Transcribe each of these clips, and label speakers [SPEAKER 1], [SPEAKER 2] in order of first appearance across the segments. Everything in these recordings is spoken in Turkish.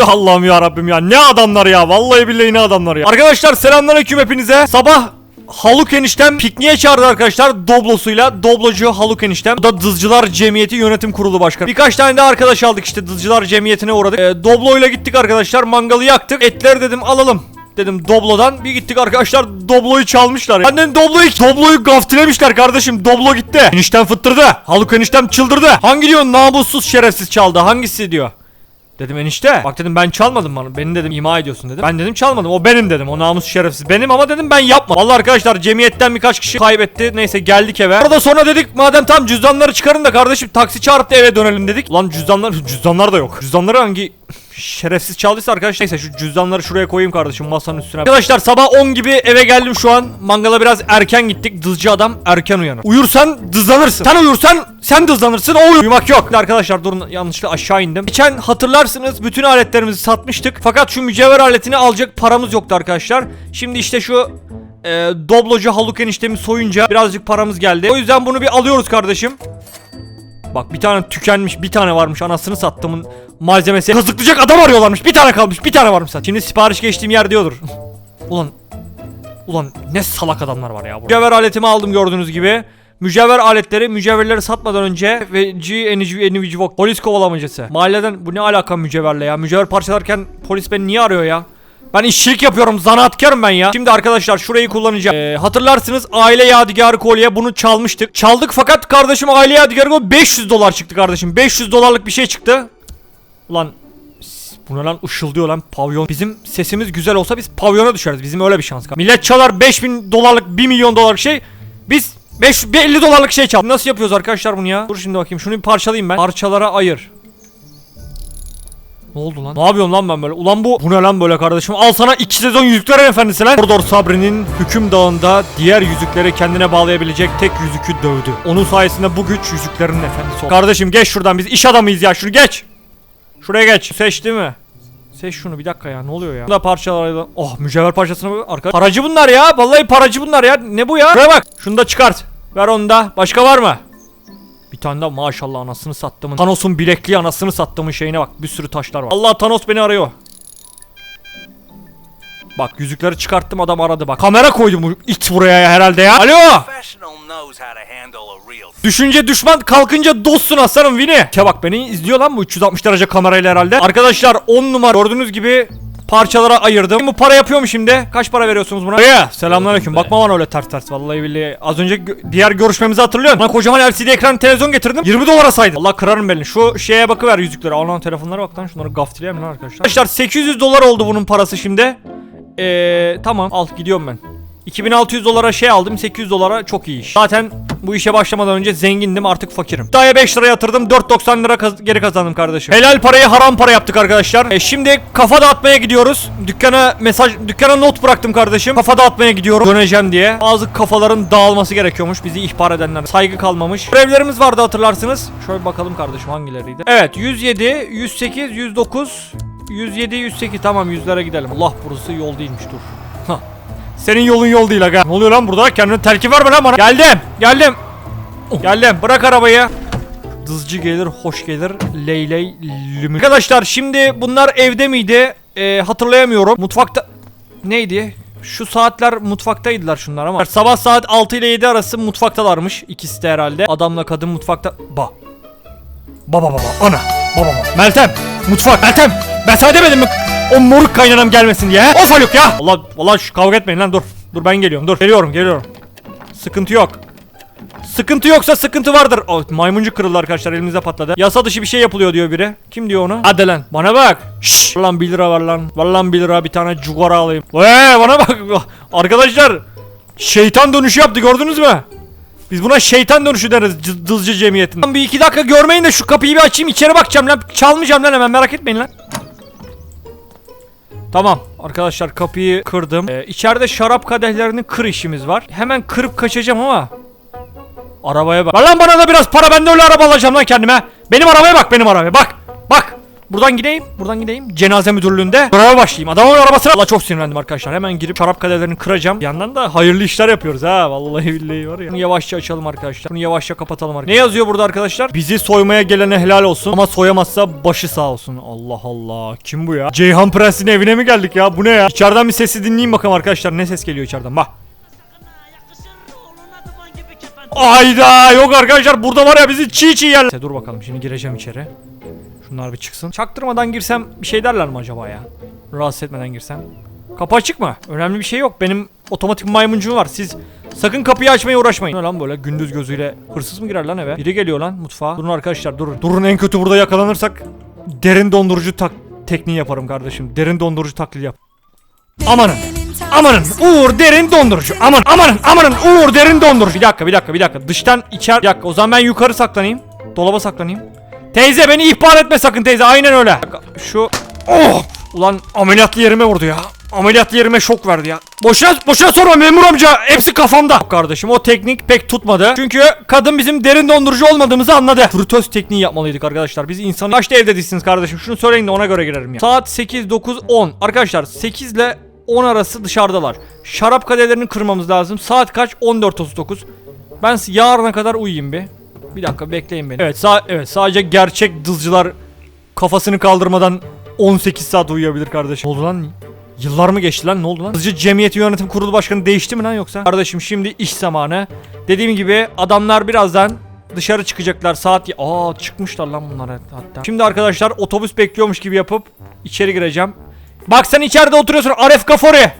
[SPEAKER 1] Allah'ım ya Rabbim ya ne adamlar ya vallahi billahi ne adamlar ya. Arkadaşlar selamünaleyküm hepinize. Sabah Haluk eniştem pikniğe çağırdı arkadaşlar Doblo'suyla. Doblocu Haluk eniştem. Bu da Dızcılar Cemiyeti Yönetim Kurulu Başkanı. Birkaç tane de arkadaş aldık işte Dızcılar Cemiyeti'ne uğradık. Ee, Doblo'yla gittik arkadaşlar mangalı yaktık. Etleri dedim alalım. Dedim Doblo'dan bir gittik arkadaşlar Doblo'yu çalmışlar. Dedim Doblo'yu Doblo'yu gaftilemişler kardeşim. Doblo gitti. Eniştem fıttırdı. Haluk eniştem çıldırdı. Hangi diyor namussuz şerefsiz çaldı? Hangisi diyor. Dedim enişte bak dedim ben çalmadım bana beni dedim ima ediyorsun dedim. Ben dedim çalmadım o benim dedim o namus şerefsiz benim ama dedim ben yapmadım. Vallahi arkadaşlar cemiyetten birkaç kişi kaybetti neyse geldik eve. Orada sonra dedik madem tam cüzdanları çıkarın da kardeşim taksi çağırıp eve dönelim dedik. Ulan cüzdanlar cüzdanlar da yok. Cüzdanları hangi şerefsiz çaldıysa arkadaşlar neyse şu cüzdanları şuraya koyayım kardeşim masanın üstüne. Arkadaşlar sabah 10 gibi eve geldim şu an. Mangala biraz erken gittik. Dızcı adam erken uyanır. Uyursan dızlanırsın. Sen uyursan sen dızlanırsın. O. Uyumak yok. Arkadaşlar durun yanlışlıkla aşağı indim. Geçen hatırlarsınız bütün aletlerimizi satmıştık. Fakat şu mücevher aletini alacak paramız yoktu arkadaşlar. Şimdi işte şu e, doblocu Haluk eniştemi soyunca birazcık paramız geldi. O yüzden bunu bir alıyoruz kardeşim. Bak bir tane tükenmiş bir tane varmış anasını sattımın malzemesi. Kazıklayacak adam arıyorlarmış bir tane kalmış bir tane varmış zaten. Şimdi sipariş geçtiğim yer diyordur. Ulan Ulan ne salak adamlar var ya burada. Mücevher aletimi aldım gördüğünüz gibi. Mücevher aletleri mücevherleri satmadan önce ve G Walk polis kovalamacası. Mahalleden bu ne alaka mücevherle ya? Mücevher parçalarken polis beni niye arıyor ya? Ben işçilik yapıyorum zanaatkarım ben ya. Şimdi arkadaşlar şurayı kullanacağım. Ee, hatırlarsınız aile yadigarı kolye bunu çalmıştık. Çaldık fakat kardeşim aile yadigarı kolye 500 dolar çıktı kardeşim. 500 dolarlık bir şey çıktı. Ulan s- bu ne lan ışıldıyor lan pavyon. Bizim sesimiz güzel olsa biz pavyona düşeriz. Bizim öyle bir şans. Millet çalar 5000 dolarlık 1 milyon dolarlık şey. Biz 5 50 dolarlık şey çal. Nasıl yapıyoruz arkadaşlar bunu ya? Dur şimdi bakayım şunu bir parçalayayım ben. Parçalara ayır. Ne oldu lan? Ne yapıyorum lan ben böyle? Ulan bu bu ne lan böyle kardeşim? Al sana iki sezon yüzüklerin efendisi lan. Mordor Sabri'nin hüküm dağında diğer yüzükleri kendine bağlayabilecek tek yüzükü dövdü. Onun sayesinde bu güç yüzüklerin efendisi oldu. Kardeşim geç şuradan biz iş adamıyız ya. Şunu geç. Şuraya geç. Seç değil mi? Seç şunu bir dakika ya ne oluyor ya? Bu da parçalar Oh mücevher parçasına bak arka. Paracı bunlar ya. Vallahi paracı bunlar ya. Ne bu ya? Şuraya bak. Şunu da çıkart. Ver onu da. Başka var mı? Tane daha maşallah anasını sattımın. Thanos'un bilekliği anasını sattımın şeyine bak. Bir sürü taşlar var. Allah Thanos beni arıyor. Bak yüzükleri çıkarttım adam aradı bak. Kamera koydum it buraya ya herhalde ya. Alo. Düşünce düşman kalkınca dostsun aslanım Vini. Ya bak beni izliyor lan bu 360 derece kamerayla herhalde. Arkadaşlar 10 numara gördüğünüz gibi parçalara ayırdım. Bu para yapıyor mu şimdi? Kaç para veriyorsunuz buna? Ya selamünaleyküm. Bakma bana öyle ters ters vallahi billahi. Az önce gö- diğer görüşmemizi hatırlıyorsun. Bana kocaman LCD ekran televizyon getirdim. 20 dolara saydım. Allah kırarım belini. Şu şeye bakıver yüzükleri. Allah'ın telefonlara bak lan. Şunları gaftileyelim lan arkadaşlar. Arkadaşlar 800 dolar oldu bunun parası şimdi. Eee tamam al gidiyorum ben. 2600 dolara şey aldım 800 dolara çok iyi iş. Zaten bu işe başlamadan önce zengindim artık fakirim. Daya 5 lira yatırdım 4.90 lira kaz- geri kazandım kardeşim. Helal parayı haram para yaptık arkadaşlar. E, şimdi kafa dağıtmaya gidiyoruz. Dükkana mesaj dükkana not bıraktım kardeşim. Kafa dağıtmaya gidiyorum döneceğim diye. Bazı kafaların dağılması gerekiyormuş bizi ihbar edenler. Saygı kalmamış. Görevlerimiz vardı hatırlarsınız. Şöyle bakalım kardeşim hangileriydi. Evet 107, 108, 109, 107, 108 tamam yüzlere gidelim. Allah burası yol değilmiş dur. Senin yolun yol değil aga. Ne oluyor lan burada? Kendine telkif verme lan bana. Geldim. Geldim. Geldim. Bırak arabayı. Dızcı gelir, hoş gelir. Leyley lümü. Arkadaşlar şimdi bunlar evde miydi? Ee, hatırlayamıyorum. Mutfakta... Neydi? Şu saatler mutfaktaydılar şunlar ama. Sabah saat 6 ile 7 arası mutfaktalarmış. İkisi de herhalde. Adamla kadın mutfakta... Ba. Baba baba ana baba baba Meltem mutfak Meltem ben sana demedim mi o moruk kaynanam gelmesin diye he? Of Haluk ya Allah Allah şu kavga etmeyin lan dur dur ben geliyorum dur geliyorum geliyorum Sıkıntı yok Sıkıntı yoksa sıkıntı vardır. Oh, maymuncu kırıldı arkadaşlar elimizde patladı. Yasa dışı bir şey yapılıyor diyor biri. Kim diyor onu? Hadi lan bana bak. Şşş. Lan 1 lira var lan. Var lan 1 lira bir tane cugara alayım. Eee bana bak. Arkadaşlar şeytan dönüşü yaptı gördünüz mü? Biz buna şeytan dönüşü deriz cı- dızcı cemiyetinde. Bir iki dakika görmeyin de şu kapıyı bir açayım içeri bakacağım lan. Çalmayacağım lan hemen merak etmeyin lan. Tamam arkadaşlar kapıyı kırdım. Ee, içeride şarap kadehlerini kır işimiz var. Hemen kırıp kaçacağım ama. Arabaya bak. Ver lan bana da biraz para ben de öyle araba alacağım lan kendime. Benim arabaya bak benim arabaya bak. Bak. Buradan gideyim. Buradan gideyim. Cenaze müdürlüğünde göreve başlayayım. Adamın arabasına. Allah çok sinirlendim arkadaşlar. Hemen girip şarap kadehlerini kıracağım. Bir yandan da hayırlı işler yapıyoruz ha. Vallahi billahi var ya. Bunu yavaşça açalım arkadaşlar. Bunu yavaşça kapatalım arkadaşlar. Ne yazıyor burada arkadaşlar? Bizi soymaya gelene helal olsun. Ama soyamazsa başı sağ olsun. Allah Allah. Kim bu ya? Ceyhan Prens'in evine mi geldik ya? Bu ne ya? İçeriden bir sesi dinleyeyim bakalım arkadaşlar. Ne ses geliyor içeriden? Bak. Ayda yok arkadaşlar burada var ya bizi çiğ çiğ yerler. Dur bakalım şimdi gireceğim içeri. Şunlar bir çıksın. Çaktırmadan girsem bir şey derler mi acaba ya? Rahatsız etmeden girsem. Kapı açık mı? Önemli bir şey yok. Benim otomatik maymuncuğum var. Siz sakın kapıyı açmaya uğraşmayın. Ne lan böyle gündüz gözüyle hırsız mı girer lan eve? Biri geliyor lan mutfağa. Durun arkadaşlar durun. Durun en kötü burada yakalanırsak derin dondurucu tak tekniği yaparım kardeşim. Derin dondurucu taklidi yap. Amanın. Amanın Uğur derin dondurucu. Aman amanın amanın Uğur derin dondurucu. Bir dakika bir dakika bir dakika. Dıştan içer. Bir dakika o zaman ben yukarı saklanayım. Dolaba saklanayım. Teyze beni ihbar etme sakın teyze. Aynen öyle. Şu Oh! Ulan ameliyatlı yerime vurdu ya. Ameliyatlı yerime şok verdi ya. Boşuna boşuna sorma memur amca. Hepsi kafamda. Kardeşim o teknik pek tutmadı. Çünkü kadın bizim derin dondurucu olmadığımızı anladı. Fritöz tekniği yapmalıydık arkadaşlar. Biz insan kaçta evde değilsiniz kardeşim? Şunu söyleyin de ona göre girerim ya. Saat 8 9 10. Arkadaşlar 8 ile 10 arası dışarıdalar. Şarap kadehlerini kırmamız lazım. Saat kaç? 14.39. Ben yarına kadar uyuyayım bir. Bir dakika bekleyin beni. Evet, sa- evet sadece gerçek dızcılar kafasını kaldırmadan 18 saat uyuyabilir kardeşim. Ne oldu lan? Yıllar mı geçti lan? Ne oldu lan? Dızcı Cemiyeti Yönetim Kurulu Başkanı değişti mi lan yoksa? Kardeşim şimdi iş zamanı. Dediğim gibi adamlar birazdan dışarı çıkacaklar. Saat... Aa çıkmışlar lan bunlar hatta. Şimdi arkadaşlar otobüs bekliyormuş gibi yapıp içeri gireceğim. Bak sen içeride oturuyorsun Aref Gafori.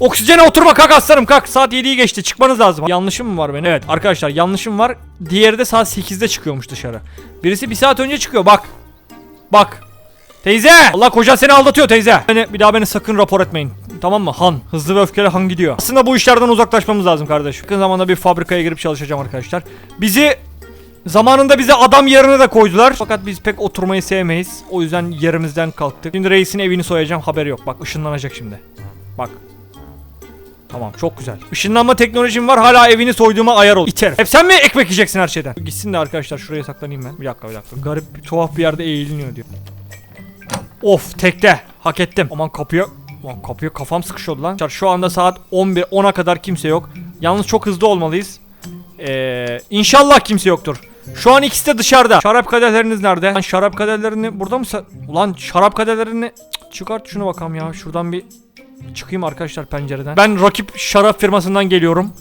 [SPEAKER 1] Oksijene oturma kalk aslanım kalk. Saat 7'yi geçti çıkmanız lazım. Yanlışım mı var benim? Evet arkadaşlar yanlışım var. Diğeri de saat 8'de çıkıyormuş dışarı. Birisi bir saat önce çıkıyor bak. Bak. Teyze! Allah kocan seni aldatıyor teyze. Beni, bir daha beni sakın rapor etmeyin. Tamam mı? Han. Hızlı ve öfkeli Han gidiyor. Aslında bu işlerden uzaklaşmamız lazım kardeşim. Yakın zamanda bir fabrikaya girip çalışacağım arkadaşlar. Bizi Zamanında bize adam yerine de koydular. Fakat biz pek oturmayı sevmeyiz. O yüzden yerimizden kalktık. Şimdi reisin evini soyacağım. Haberi yok. Bak ışınlanacak şimdi. Bak. Tamam çok güzel. Işınlanma teknolojim var. Hala evini soyduğuma ayar ol. İter. Hep sen mi ekmek yiyeceksin her şeyden? Gitsin de arkadaşlar şuraya saklanayım ben. Bir dakika bir dakika. Garip bir tuhaf bir yerde eğiliniyor diyor. Of tekte. Hak ettim. Aman kapıya Lan kapıya kafam sıkışıyordu lan. Şu anda saat 11 10'a kadar kimse yok. Yalnız çok hızlı olmalıyız. Ee, inşallah kimse yoktur. Şu an ikisi de dışarıda. Şarap kadehleriniz nerede? Lan şarap kadehlerini burada mı Ulan şarap kadehlerini Cık, çıkart şunu bakalım ya. Şuradan bir çıkayım arkadaşlar pencereden. Ben rakip şarap firmasından geliyorum.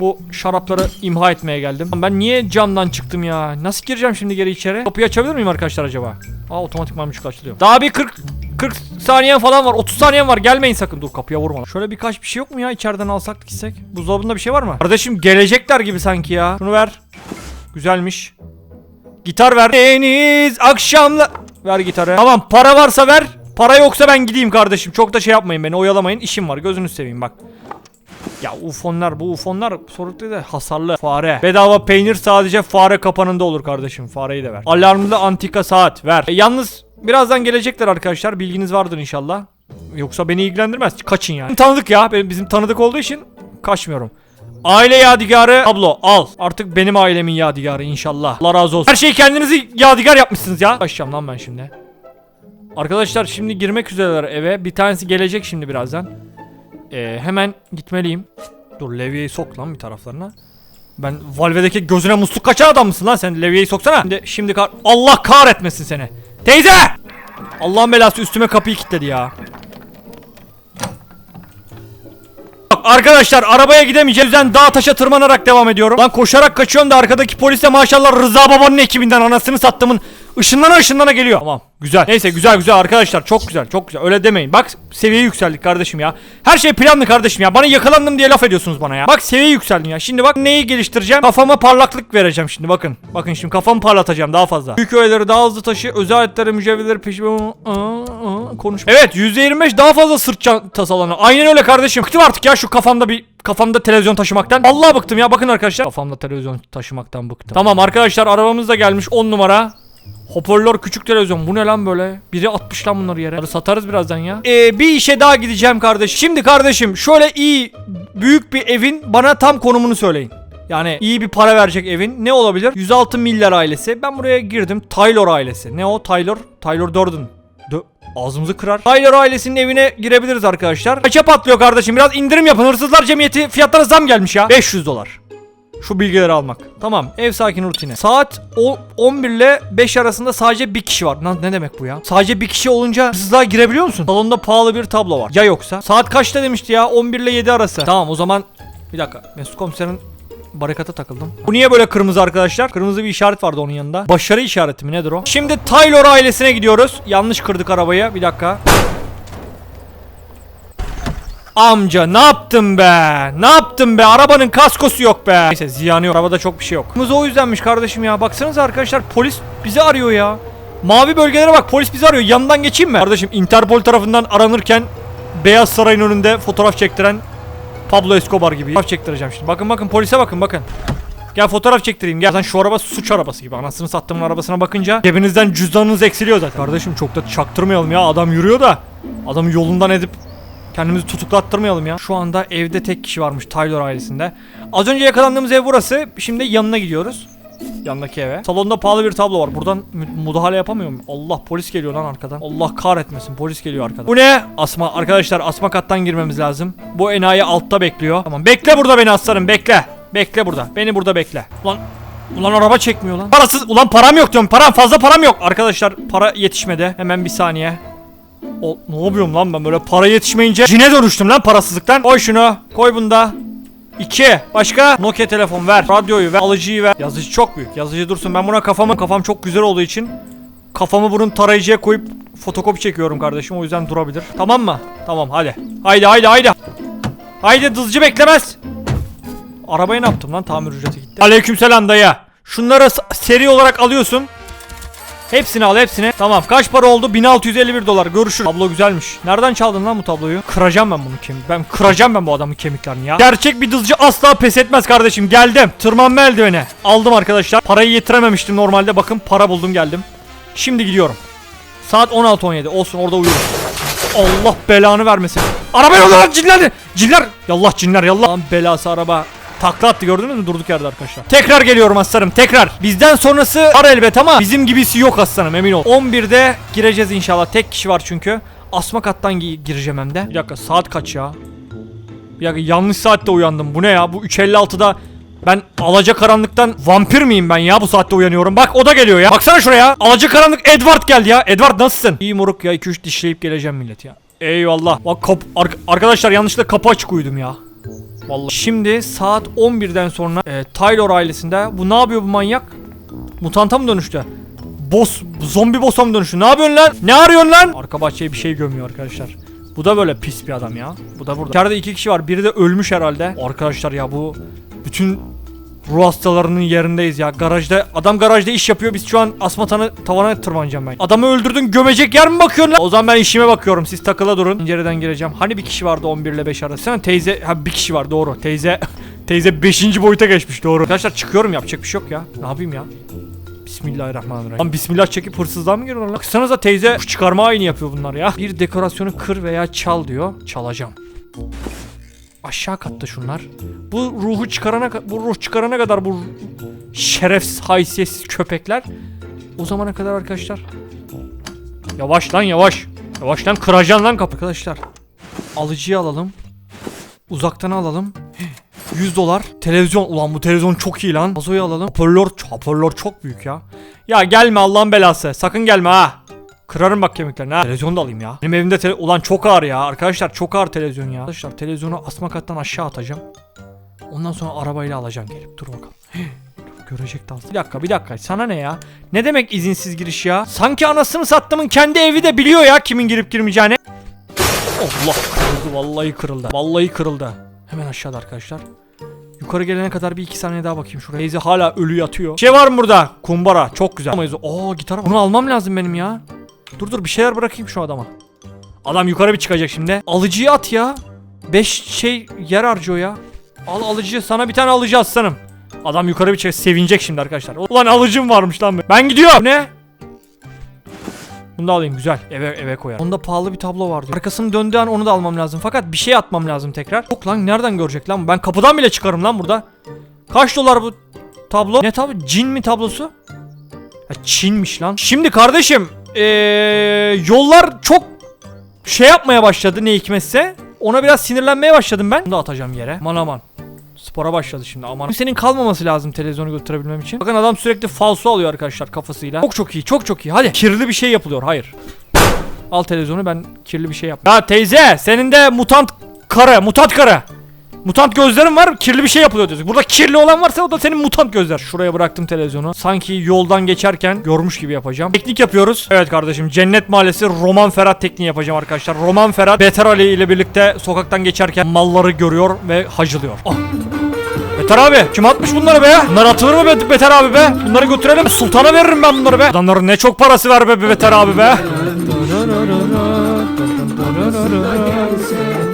[SPEAKER 1] Bu şarapları imha etmeye geldim. Ben niye camdan çıktım ya? Nasıl gireceğim şimdi geri içeri? Kapıyı açabilir miyim arkadaşlar acaba? Aa otomatikman müzik açılıyor. Daha bir 40 40 saniyen falan var. 30 saniyen var. Gelmeyin sakın. Dur kapıya vurma. Şöyle birkaç bir şey yok mu ya? İçeriden alsak gitsek. Buzdolabında bir şey var mı? Kardeşim gelecekler gibi sanki ya. Şunu ver. Güzelmiş. Gitar ver. Deniz akşamla. Ver gitarı. Tamam para varsa ver. Para yoksa ben gideyim kardeşim. Çok da şey yapmayın beni oyalamayın. İşim var. Gözünüzü seveyim bak. Ya ufonlar bu ufonlar soruklu da hasarlı fare. Bedava peynir sadece fare kapanında olur kardeşim. Fareyi de ver. Alarmlı antika saat ver. E, yalnız birazdan gelecekler arkadaşlar. Bilginiz vardır inşallah. Yoksa beni ilgilendirmez. Kaçın yani. Tanıdık ya. Bizim tanıdık olduğu için kaçmıyorum. Aile yadigarı tablo al. Artık benim ailemin yadigarı inşallah. Allah razı olsun. Her şeyi kendinizi yadigar yapmışsınız ya. Kaçacağım lan ben şimdi. Arkadaşlar şimdi girmek üzereler eve. Bir tanesi gelecek şimdi birazdan. Ee, hemen gitmeliyim. Dur levyeyi sok lan bir taraflarına. Ben Valve'deki gözüne musluk kaçan adam mısın lan sen? Levyeyi soksana. Şimdi, şimdi kar Allah kahretmesin seni. Teyze! Allah'ın belası üstüme kapıyı kilitledi ya. Bak Arkadaşlar arabaya gidemeyeceğim. Yüzden dağ taşa tırmanarak devam ediyorum. Lan koşarak kaçıyorum da arkadaki polis de maşallah Rıza babanın ekibinden anasını sattımın ışınlana ışınlana geliyor. Tamam güzel. Neyse güzel güzel arkadaşlar çok güzel çok güzel. Öyle demeyin. Bak seviye yükseldik kardeşim ya. Her şey planlı kardeşim ya. Bana yakalandım diye laf ediyorsunuz bana ya. Bak seviye yükseldim ya. Şimdi bak neyi geliştireceğim? Kafama parlaklık vereceğim şimdi bakın. Bakın şimdi kafamı parlatacağım daha fazla. Büyük öğeleri daha hızlı taşı. Özel aletleri mücevherleri peşime... Konuş. Evet %25 daha fazla sırt çantası alanı. Aynen öyle kardeşim. Bıktım artık ya şu kafamda bir kafamda televizyon taşımaktan. Allah bıktım ya bakın arkadaşlar. Kafamda televizyon taşımaktan bıktım. Tamam arkadaşlar arabamız da gelmiş 10 numara. Hoparlör küçük televizyon. Bu ne lan böyle? Biri atmış lan bunları yere. Bunları satarız birazdan ya. Ee, bir işe daha gideceğim kardeş. Şimdi kardeşim şöyle iyi büyük bir evin bana tam konumunu söyleyin. Yani iyi bir para verecek evin. Ne olabilir? 106 milyar ailesi. Ben buraya girdim. Taylor ailesi. Ne o? Taylor? Taylor Durden. Dö Ağzımızı kırar. Taylor ailesinin evine girebiliriz arkadaşlar. Kaça patlıyor kardeşim? Biraz indirim yapın. Hırsızlar cemiyeti fiyatlara zam gelmiş ya. 500 dolar. Şu bilgileri almak. Tamam. Ev sakin rutini. Saat o- 11 ile 5 arasında sadece bir kişi var. Lan ne demek bu ya? Sadece bir kişi olunca hırsızlığa girebiliyor musun? Salonda pahalı bir tablo var. Ya yoksa? Saat kaçta demişti ya? 11 ile 7 arası. Tamam o zaman bir dakika. Mesut komiserin barikata takıldım. Bu niye böyle kırmızı arkadaşlar? Kırmızı bir işaret vardı onun yanında. Başarı işareti mi nedir o? Şimdi Taylor ailesine gidiyoruz. Yanlış kırdık arabayı. Bir dakika. Amca ne yaptın be? Ne yaptın be? Arabanın kaskosu yok be. Neyse ziyanı yok. Arabada çok bir şey yok. Kırmızı o yüzdenmiş kardeşim ya. Baksanıza arkadaşlar polis bizi arıyor ya. Mavi bölgelere bak polis bizi arıyor. Yanından geçeyim mi? Kardeşim Interpol tarafından aranırken Beyaz Saray'ın önünde fotoğraf çektiren Pablo Escobar gibi. Fotoğraf çektireceğim şimdi. Bakın bakın polise bakın bakın. Gel fotoğraf çektireyim. Gel. Zaten şu araba suç arabası gibi. Anasını sattığımın arabasına bakınca cebinizden cüzdanınız eksiliyor zaten. Kardeşim çok da çaktırmayalım ya. Adam yürüyor da. Adamı yolundan edip Kendimizi tutuklattırmayalım ya. Şu anda evde tek kişi varmış Taylor ailesinde. Az önce yakalandığımız ev burası. Şimdi yanına gidiyoruz. Yanındaki eve. Salonda pahalı bir tablo var. Buradan mü- müdahale yapamıyor muyum? Allah polis geliyor lan arkadan. Allah kahretmesin polis geliyor arkadan. Bu ne? Asma arkadaşlar asma kattan girmemiz lazım. Bu enayi altta bekliyor. Tamam bekle burada beni aslanım bekle. Bekle burada. Beni burada bekle. Ulan Ulan araba çekmiyor lan. Parasız ulan param yok diyorum. Param fazla param yok. Arkadaşlar para yetişmedi. Hemen bir saniye. O ne yapıyorum lan ben böyle para yetişmeyince cine dönüştüm lan parasızlıktan. Koy şunu. Koy bunda. 2. Başka? Nokia telefon ver. Radyoyu ver. Alıcıyı ver. Yazıcı çok büyük. Yazıcı dursun. Ben buna kafamı kafam çok güzel olduğu için kafamı bunun tarayıcıya koyup fotokopi çekiyorum kardeşim. O yüzden durabilir. Tamam mı? Tamam hadi. Haydi haydi haydi. Haydi dızcı beklemez. Arabaya ne yaptım lan? Tamir ücreti gitti. Aleykümselam dayı. Şunları seri olarak alıyorsun. Hepsini al hepsini. Tamam kaç para oldu? 1651 dolar. Görüşürüz. Tablo güzelmiş. Nereden çaldın lan bu tabloyu? Kıracağım ben bunu kemik. Ben kıracağım ben bu adamın kemiklerini ya. Gerçek bir dızcı asla pes etmez kardeşim. Geldim. Tırmanma eldiveni. Aldım arkadaşlar. Parayı yetirememiştim normalde. Bakın para buldum geldim. Şimdi gidiyorum. Saat 16.17 olsun orada uyurum. Allah belanı vermesin. Araba yolda lan cinler. Cinler. Yallah cinler yallah. Lan belası araba. Takla attı gördünüz mü durduk yerde arkadaşlar. Tekrar geliyorum aslanım tekrar. Bizden sonrası var elbet ama bizim gibisi yok aslanım emin ol. 11'de gireceğiz inşallah. Tek kişi var çünkü. Asma kattan gi- gireceğim hem de. Bir dakika saat kaç ya? Bir dakika yanlış saatte uyandım. Bu ne ya? Bu 3.56'da ben alaca karanlıktan vampir miyim ben ya bu saatte uyanıyorum. Bak o da geliyor ya. Baksana şuraya. Alaca karanlık Edward geldi ya. Edward nasılsın? İyi moruk ya 2-3 dişleyip geleceğim millet ya. Eyvallah. Bak kap ar- arkadaşlar yanlışlıkla kapı açık uyudum ya. Vallahi. Şimdi saat 11'den sonra e, Taylor ailesinde bu ne yapıyor bu manyak? Mutanta mı dönüştü? Boss, zombi boss'a mı dönüştü? Ne yapıyorsun lan? Ne arıyorsun lan? Arka bahçeye bir şey gömüyor arkadaşlar. Bu da böyle pis bir adam ya. Bu da burada. İçeride iki kişi var. Biri de ölmüş herhalde. Arkadaşlar ya bu bütün ruh hastalarının yerindeyiz ya. Garajda adam garajda iş yapıyor. Biz şu an asma tanı, tavana tırmanacağım ben. Adamı öldürdün gömecek yer mi bakıyorsun lan? O zaman ben işime bakıyorum. Siz takıla durun. Pencereden gireceğim. Hani bir kişi vardı 11 ile 5 arası. Sen teyze ha bir kişi var doğru. Teyze teyze 5. boyuta geçmiş doğru. Arkadaşlar çıkıyorum yapacak bir şey yok ya. Ne yapayım ya? Bismillahirrahmanirrahim. Lan bismillah çekip hırsızlığa mı giriyorlar lan? Baksanıza teyze çıkarma aynı yapıyor bunlar ya. Bir dekorasyonu kır veya çal diyor. Çalacağım. Aşağı katta şunlar. Bu ruhu çıkarana ka- bu ruh çıkarana kadar bu şerefsiz haysiyetsiz köpekler o zamana kadar arkadaşlar Yavaş lan yavaş. Yavaş lan kıracaksın lan kapı. Arkadaşlar alıcıyı alalım. Uzaktan alalım. 100 dolar. Televizyon. Ulan bu televizyon çok iyi lan. Vazoyu alalım. Hoparlör, hoparlör çok büyük ya. Ya gelme Allah'ın belası. Sakın gelme ha. Kırarım bak kemiklerini ha. Televizyon da alayım ya. Benim evimde tele- ulan çok ağır ya. Arkadaşlar çok ağır televizyon ya. Arkadaşlar televizyonu asma kattan aşağı atacağım. Ondan sonra arabayla alacağım gelip. Dur bakalım. Görecek daha. Bir dakika bir dakika. Sana ne ya? Ne demek izinsiz giriş ya? Sanki anasını sattımın kendi evi de biliyor ya kimin girip girmeyeceğini. Allah kırıldı vallahi kırıldı. Vallahi kırıldı. Hemen aşağıda arkadaşlar. Yukarı gelene kadar bir iki saniye daha bakayım şuraya. Teyze hala ölü yatıyor. Şey var mı burada? Kumbara. Çok güzel. Oo gitar var. Bunu almam lazım benim ya. Dur dur bir şeyler bırakayım şu adama. Adam yukarı bir çıkacak şimdi. Alıcıyı at ya. 5 şey yer harcıyor ya. Al alıcı sana bir tane alıcı aslanım. Adam yukarı bir çıkacak. Sevinecek şimdi arkadaşlar. Ulan alıcım varmış lan. Ben gidiyorum. Ne? Bunu da alayım güzel. Eve eve koyar. Onda pahalı bir tablo vardı. Arkasını döndüğü an onu da almam lazım. Fakat bir şey atmam lazım tekrar. Yok lan nereden görecek lan? Ben kapıdan bile çıkarım lan burada. Kaç dolar bu tablo? Ne tablo? Cin mi tablosu? Ha, Çinmiş lan. Şimdi kardeşim ee, yollar çok şey yapmaya başladı ne hikmetse. Ona biraz sinirlenmeye başladım ben. Bunu da atacağım yere. Aman aman. Spora başladı şimdi aman. Senin kalmaması lazım televizyonu götürebilmem için. Bakın adam sürekli falso alıyor arkadaşlar kafasıyla. Çok çok iyi çok çok iyi. Hadi. Kirli bir şey yapılıyor. Hayır. Al televizyonu ben kirli bir şey yap. Ya teyze senin de mutant karı, mutant karı. Mutant gözlerin var, kirli bir şey yapılıyor diyorsun. Burada kirli olan varsa o da senin mutant gözler. Şuraya bıraktım televizyonu. Sanki yoldan geçerken görmüş gibi yapacağım. Teknik yapıyoruz. Evet kardeşim, Cennet Mahallesi Roman Ferhat tekniği yapacağım arkadaşlar. Roman Ferhat, Beter Ali ile birlikte sokaktan geçerken malları görüyor ve hacılıyor. Ah. Beter abi kim atmış bunları be? Bunlar atılır mı be Beter abi be? Bunları götürelim sultana veririm ben bunları be. Adamların ne çok parası ver be Beter abi be.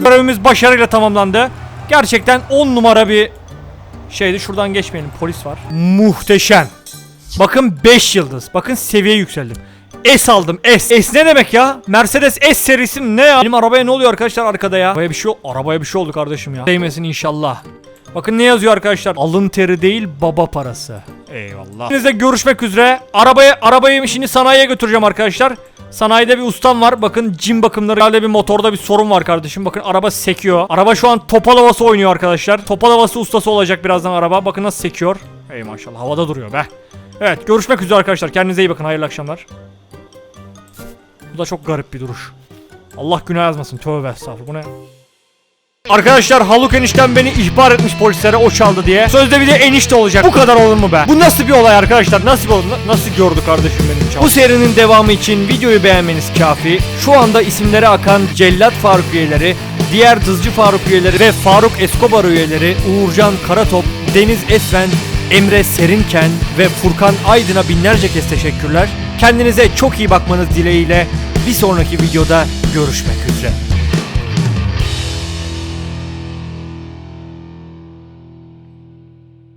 [SPEAKER 1] Görevimiz başarıyla tamamlandı. Gerçekten 10 numara bir şeydi. Şuradan geçmeyelim. Polis var. Muhteşem. Bakın 5 yıldız. Bakın seviye yükseldim. S aldım S. S ne demek ya? Mercedes S serisi ne ya? Benim arabaya ne oluyor arkadaşlar arkada ya? Arabaya bir şey, arabaya bir şey oldu kardeşim ya. Değmesin inşallah. Bakın ne yazıyor arkadaşlar? Alın teri değil baba parası. Eyvallah. Sizinle görüşmek üzere. Arabaya arabayı şimdi sanayiye götüreceğim arkadaşlar. Sanayide bir ustam var. Bakın cim bakımları. Herhalde bir motorda bir sorun var kardeşim. Bakın araba sekiyor. Araba şu an topal havası oynuyor arkadaşlar. Topal havası ustası olacak birazdan araba. Bakın nasıl sekiyor. Ey maşallah havada duruyor be. Evet görüşmek üzere arkadaşlar. Kendinize iyi bakın. Hayırlı akşamlar. Bu da çok garip bir duruş. Allah günah yazmasın. Tövbe estağfurullah. Bu ne? Arkadaşlar Haluk enişten beni ihbar etmiş polislere o çaldı diye. Sözde bir de enişte olacak. Bu kadar olur mu be? Bu nasıl bir olay arkadaşlar? Nasıl bir? Na- Nasıl gördü kardeşim benim çaldı? Bu serinin devamı için videoyu beğenmeniz kafi. Şu anda isimleri akan Cellat Faruk üyeleri, diğer Dızcı Faruk üyeleri ve Faruk Escobar üyeleri Uğurcan Karatop, Deniz Esven, Emre Serinken ve Furkan Aydın'a binlerce kez teşekkürler. Kendinize çok iyi bakmanız dileğiyle bir sonraki videoda görüşmek üzere.